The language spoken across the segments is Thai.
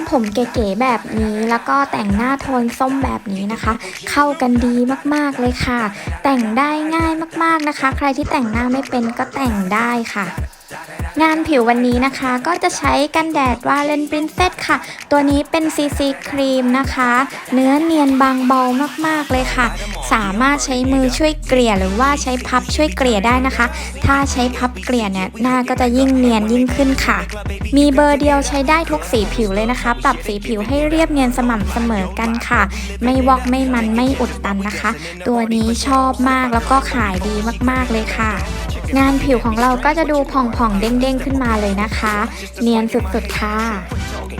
ำผมเก๋ๆแบบนี้ แล้วก็แต่งหน้าโทนส้มแบบนี้นะคะ เข้ากันดีมากๆเลยค่ะ แต่งได้ง่ายมากๆนะคะ ใครที่แต่งหน้าไม่เป็นก็แต่งได้ค่ะ งานผิววันนี้นะคะก็จะใช้กันแดดวาเลนปรินเซสค่ะ ตัวนี้เป็น CC ครีมนะคะ เนื้อเนียนบางเบามากๆเลยค่ะ สามารถใช้มือช่วยเกลี่ยหรือว่าใช้พับช่วยเกลี่ยได้นะคะ ถ้าใช้พับเกลี่ยเนี่ยหน้าก็จะยิ่งเนียนยิ่งขึ้นค่ะ มีเบอร์เดียวใช้ได้ทุกสีผิวเลยนะคะ ปรับสีผิวให้เรียบเนียนสม่ำเสมอกันค่ะ ไม่วอกไม่มันไม่อุดตันนะคะ ตัวนี้ชอบมากแล้วก็ขายดีมากๆเลยค่ะ งานผิวของเราก็จะดูผ่องๆ เด้งๆ ขึ้นมาเลยนะคะ เนียนสุดๆ ค่ะ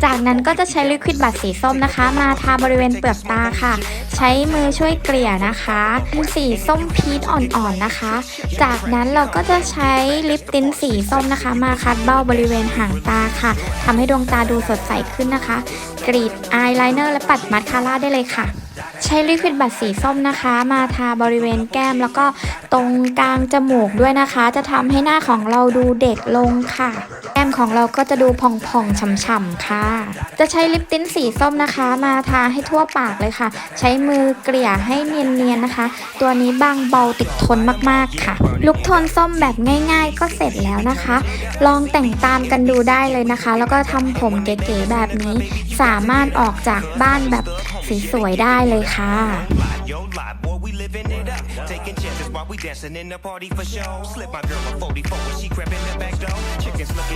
จากนั้นก็จะใช้ลิควิดบัตสีส้มนะคะ มาทาบริเวณเปลือกตาค่ะ ใช้มือช่วยเกลี่ยนะคะเป็นสีส้มพีชอ่อนๆนะคะ จากนั้นเราก็จะใช้ลิปติ้นสีส้มนะคะ มาคัดเบ้าบริเวณหางตาค่ะทำให้ดวงตาดูสดใสขึ้นนะคะ กรีดอายไลเนอร์และปัดมัสคาร่าได้เลยค่ะ ใช้ลิควิดบัตสีส้มนะคะ มาทาบริเวณแก้ม แล้วก็ตรงกลางจมูกด้วยนะคะ จะทำให้หน้าของเราดูเด็กลงค่ะแก้มของเราก็จะดูผ่องๆฉ่ำๆค่ะ จะใช้ลิปติ้นสีส้มนะคะ มาทาให้ทั่วปากเลยค่ะ ใช้มือเกลี่ยให้เนียนๆนะคะ ตัวนี้บางเบาติดทนมากๆค่ะ ลุคโทนส้มแบบง่าย ๆ ก็เสร็จแล้วนะคะ ลองแต่งตามกันดูได้เลยนะคะ แล้วก็ทำผมเก๋ๆแบบนี้ สามารถออกจากบ้านแบบสวยๆได้เลยค่ะ Yo, lie, boy, we living it up. Taking chances while we dancing in the party for show. Slip my girl a 44 when she crept in the back door. Chickens looking.